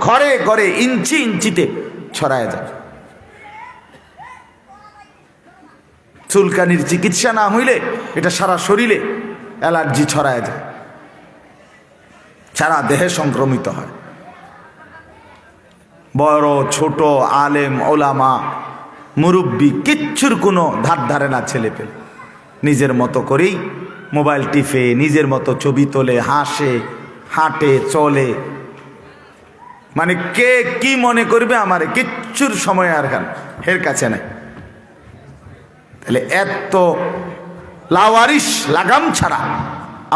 ঘরে ঘরে ইঞ্চি ইঞ্চিতে ছড়ায় যায় চুলকানির চিকিৎসা না হইলে এটা সারা শরীরে অ্যালার্জি ছড়ায় যায় সারা দেহে সংক্রমিত হয়। বড়, ছোট, আলেম, ওলামা, মুরব্বী, কিচ্ছুর কোনো ধার ধারে না ছেলে পেলে। নিজের মতো করেই মোবাইল টিপে, নিজের মতো ছবি তোলে, হাসে, হাঁটে, চলে মানে কে কি মনে করবে আমার? কিচ্ছুর সময় আর গান হের কাছে নাই। তাহলে এত লাওয়ারিস লাগাম ছাড়া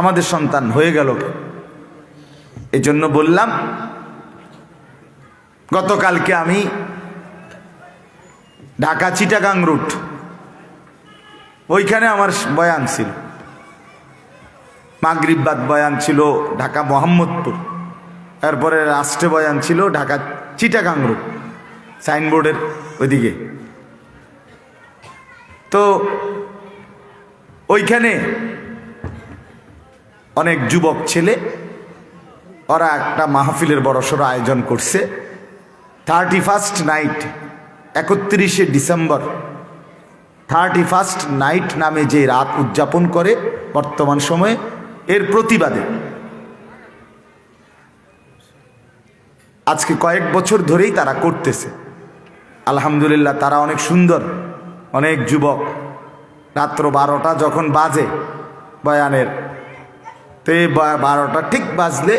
আমাদের সন্তান হয়ে গেল এজন্য বললাম, গতকালকে আমি ঢাকা চিটাগাং রুট, ওইখানে আমার বয়ান ছিল। মাগরিববাদ বয়ান ছিল ঢাকা মোহাম্মদপুর। এরপরে রাষ্ট্রে বয়ান ছিল ঢাকা চিটাগাং সাইনবোর্ডের ওইদিকে। তো ওইখানে অনেক যুবক ছেলে, ওরা একটা মাহফিলের বড়সড় আয়োজন করছে। থার্টি ফার্স্ট নাইট, একত্রিশে ডিসেম্বর, থার্টি ফার্স্ট নাইট নামে যে রাত উদযাপন করে বর্তমান সময়ে, এর প্রতিবাদে আজকে কয়েক বছর ধরেই তারা করতেছে। আলহামদুলিল্লাহ তারা অনেক সুন্দর, অনেক যুবক। রাত্র বারোটা যখন বাজে বয়ানের, তো এই বারোটা ঠিক বাজলে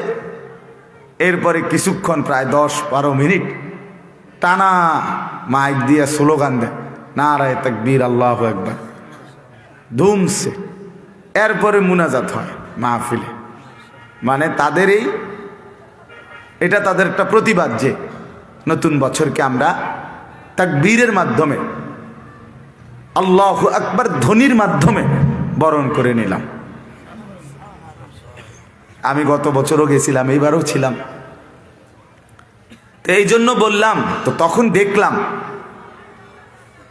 এরপরে কিছুক্ষণ প্রায় দশ বারো মিনিট টানা মাইক দিয়ে স্লোগান দেয় না রায় তাকবীর, আল্লাহ একবার ধুমসে। এরপরে মুনাজাত হয় মাহফিলে। মানে তাদের এই এটা তাদের একটা প্রতিবাদ যে নতুন বছরকে আমরা তাকবীরের মাধ্যমে, আল্লাহ আকবার ধ্বনির মাধ্যমে বরণ করে নিলাম। আমি গত বছরও গেছিলাম, এইবারও ছিলাম। তো এই জন্য বললাম, তো তখন দেখলাম,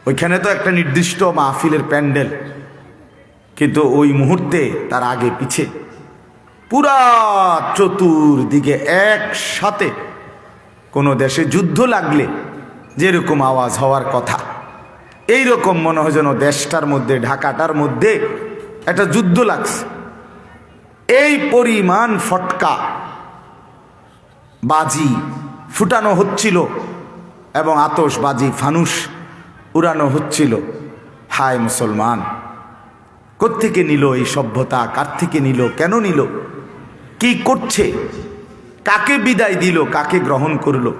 ওইখানে তো একটা নির্দিষ্ট মাহফিলের প্যান্ডেল, কিন্তু ওই মুহূর্তে তার আগে পিছে পুরা চতুর্দিকে একসাথে কোনো দেশে যুদ্ধ লাগলে যেরকম আওয়াজ হওয়ার কথা এই রকম মনে হয় যেন দেশটার মধ্যে, ঢাকাটার মধ্যে একটা যুদ্ধ লাগছে। এই পরিমাণ ফটকা বাজি ফুটানো হচ্ছিল এবং আতশবাজি ফানুস উড়ানো হচ্ছিল। হায় মুসলমান! কোত্থেকে নিল এই সভ্যতা? কার থেকে নিল? কেন নিল? কি করছে? কাকে বিদায় দিল? কাকে গ্রহণ করল?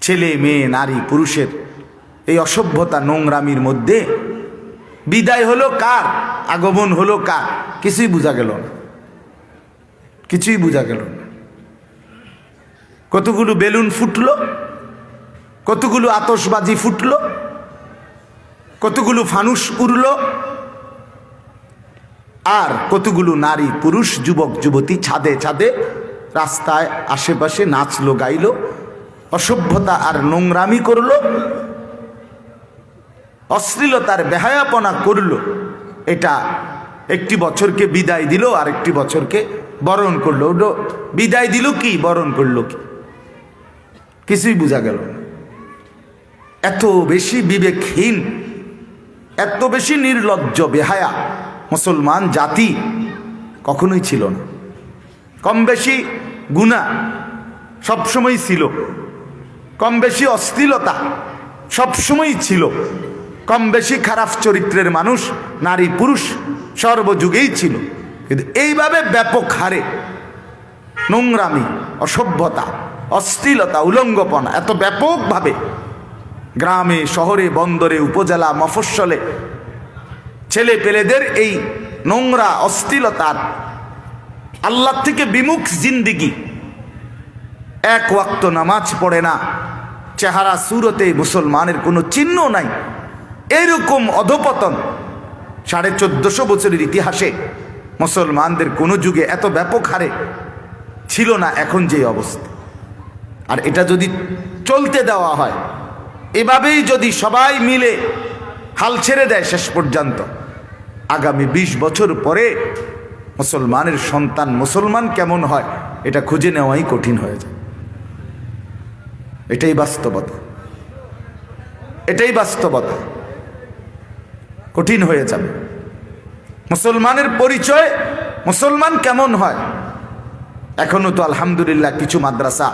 ছেলে, মেয়ে, নারী, পুরুষের এই অসভ্যতা নোংরামির মধ্যে বিদায় হলো কার? আগমন হলো কার? কিছুই বোঝা গেল না। কিছুই বোঝা গেল না। কতগুলো বেলুন ফুটলো? কতগুলো আতশবাজি ফুটলো? কতগুলো ফানুস উড়লো? আর কতগুলো নারী পুরুষ, যুবক, যুবতী ছাদে ছাদে রাস্তায় আশেপাশে নাচলো, গাইলো, অসভ্যতা আর নোংরামি করল, অশ্লীলতার বেহায়াপনা করল। এটা একটি বছরকে বিদায় দিল আর একটি বছরকে বরণ করল। বিদায় দিল কি, বরণ করল কি? কিছুই বোঝা গেল না। এত বেশি বিবেকহীন এত বেশি নির্লজ্জ, বেহায়া মুসলমান জাতি কখনোই ছিল না। কম বেশি গুণা সবসময় ছিল। কম বেশি অশ্লীলতা সবসময়ই ছিল। কম বেশি খারাপ চরিত্রের মানুষ, নারী, পুরুষ সর্বযুগেই ছিল। কিন্তু এইভাবে ব্যাপক হারে নোংরামি, অসভ্যতা, অশ্লীলতা, উলঙ্গপনা এত ব্যাপকভাবে গ্রামে, শহরে, বন্দরে, উপজেলা, মফস্বলে ছেলে পেলেদের এই নোংরা অশ্লীলতার আল্লাহ থেকে বিমুখ জিন্দিগি। এক ওয়াক্ত নামাজ পড়ে না, চেহারা সুরতে মুসলমানের কোনো চিহ্ন নাই। এরকম অধপতন সাড়ে চোদ্দশো বছরের ইতিহাসে মুসলমানদের কোনো যুগে এত ব্যাপক হারে ছিল না এখন যে অবস্থা। আর এটা যদি চলতে দেওয়া হয় এভাবেই যদি সবাই মিলে হাল ছেড়ে দেয় শেষ পর্যন্ত, আগামী ২০ বছর পরে মুসলমানের সন্তান মুসলমান কেমন হয়, এটা খুঁজে নেওয়াই কঠিন হয়ে যায়। এটাই বাস্তবতা। এটাই বাস্তবতা। কঠিন হয়ে যাবে। মুসলমানের পরিচয় মুসলমান কেমন হয়? এখনও তো আলহামদুলিল্লাহ কিছু মাদ্রাসা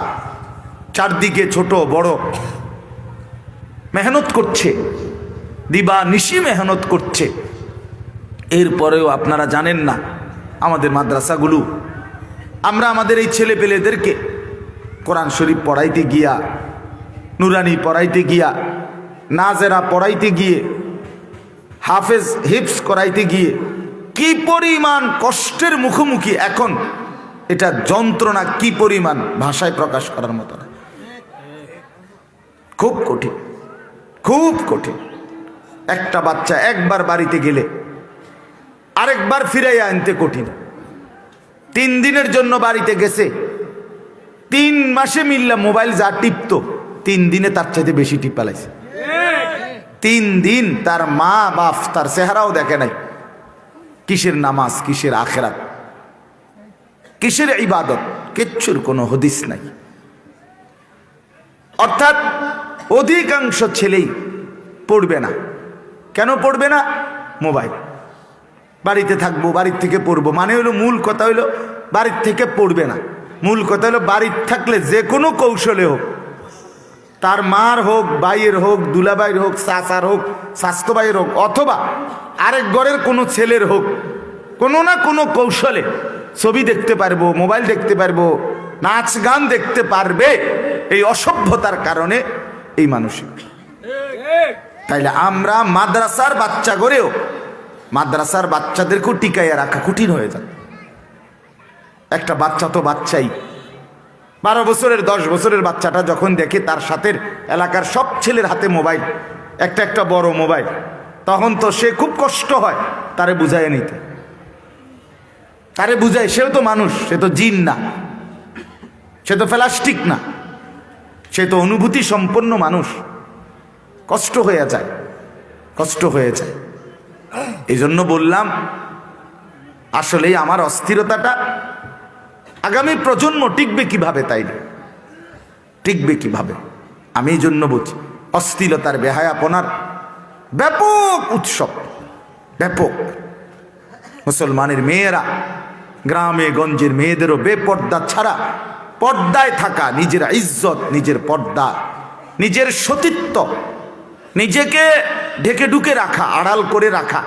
চারদিকে ছোট বড় মেহনত করছে। দিবা নিশি মেহনত করছে। এরপরেও আপনারা জানেন না আমাদের মাদ্রাসাগুলো। আমরা আমাদের এই ছেলে পেলেদেরকে কোরআন শরীফ পড়াইতে গিয়া, নুরানি পড়াইতে গিয়া, নাজেরা পড়াইতে গিয়ে, হাফেজ হিপস করাইতে গিয়ে কি পরিমাণ কষ্টের মুখোমুখি এখন এটা যন্ত্রণা কি পরিমাণ ভাষায় প্রকাশ করার মতো না। খুব কঠিন। খুব কঠিন। একটা বাচ্চা একবার বাড়িতে গেলে আরেকবার ফিরাইয়া আনতে কঠিন। তিন দিনের জন্য বাড়িতে গেছে, তিন মাসে মিললা মোবাইল যা টিপত, তিন দিনে তার চাইতে বেশি টিপালাইছে তিন দিন তার মা বাপ তার চেহারাও দেখে নাই। কিসের নামাজ, কিসের আখেরাত, কিসের ইবাদত, কিচ্ছুর কোনো হদিস নাই। অর্থাৎ অধিকাংশ ছেলেই পড়বে না। কেন পড়বে না? মোবাইল। বাড়িতে থাকব, বাড়ির থেকে পড়ব। মানে হলো মূল কথা হলো বাড়ির থেকে পড়বে না। মূল কথা হলো বাড়ির থাকলে যে কোনো কৌশলে হোক, তার মার হোক বাইয়ের হোক দুলাবাইয়ের হোক, চাচার হোক, স্বাস্থ্যবাইয়ের হোক, অথবা আরেক ঘরের কোনো ছেলের হোক, কোনো না কোনো কৌশলে ছবি দেখতে পারব, মোবাইল দেখতে পারব, নাচ গান দেখতে পারবে, এই অসভ্যতার কারণে এই মানসিক। তাইলে আমরা মাদ্রাসার বাচ্চা করেও মাদ্রাসার বাচ্চাদেরকেও টিকাইয়া রাখা কঠিন হয়ে যায় একটা বাচ্চা তো বাচ্চাই। বারো বছরের, দশ বছরের বাচ্চাটা যখন দেখে তার সাথে এলাকার সব ছেলের হাতে মোবাইল, একটা একটা বড় মোবাইল, তখন তো সে খুব কষ্ট হয় তারে বুঝাইয়া নিতে। তারে বুঝায়, সেও তো মানুষ, সে তো জিন না, সে তো প্লাস্টিক না। সে তো অনুভূতি সম্পন্ন মানুষ। কষ্ট হয়ে যায়, কষ্ট হয়ে যায়। এই জন্য বললাম, আসলেই আমার অস্থিরতাটা আগামী প্রজন্ম টিকবে কীভাবে তাই টিকবে কীভাবে? আমি এই জন্য বলছি, অস্থিরতার বেহায়াপনার ব্যাপক উৎসব, ব্যাপক। মুসলমানের মেয়েরা, গ্রামে গঞ্জের মেয়েদেরও বেপর্দা ছাড়া পর্দায় থাকা, নিজের ইজ্জত, নিজের পর্দা, নিজের সতীত্ব, নিজেকে ঢেকে ঢুকে রাখা, আড়াল করে রাখা,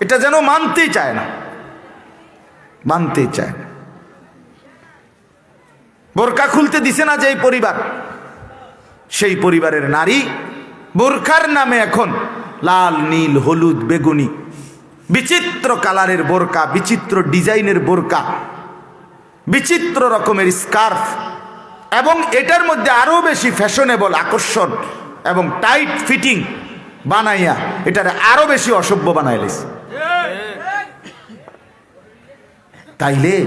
এটা যেন মানতেই চায় না। মানতেই চায় না। বোরকা খুলতে দিছে না যেই পরিবার, সেই পরিবারের নারী, বোরখার নামে এখন লাল, নীল, হলুদ, বেগুনি, বিচিত্র কালারের বোরকা, বিচিত্র ডিজাইনের বোরকা বিচিত্র রকমের স্কার্ফ এবং এটার মধ্যে আরও বেশি ফ্যাশনেবল আকর্ষণ এবং টাইট ফিটিং বানাইয়া এটার আরও বেশি অসভ্য বানাইলিস। তাইলে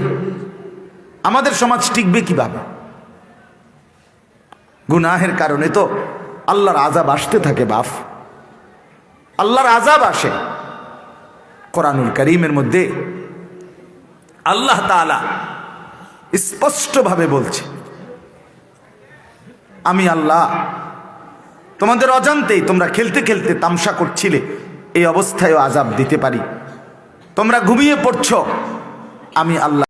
আমাদের সমাজ টিকবে কীভাবে? গুনাহের কারণে তো আল্লাহর আজাব আসতে থাকে বাফ আল্লাহর আজাব আসে। কোরআনুল করিমের মধ্যে আল্লাহ তালা স্পষ্টভাবে বলছে, আমি আল্লাহ, তোমাদের অজান্তেই তোমরা খেলতে খেলতে তামসা করছিলে, এই অবস্থায়ও আজাব দিতে পারি। তোমরা ঘুমিয়ে পড়ছ, আমি আল্লাহ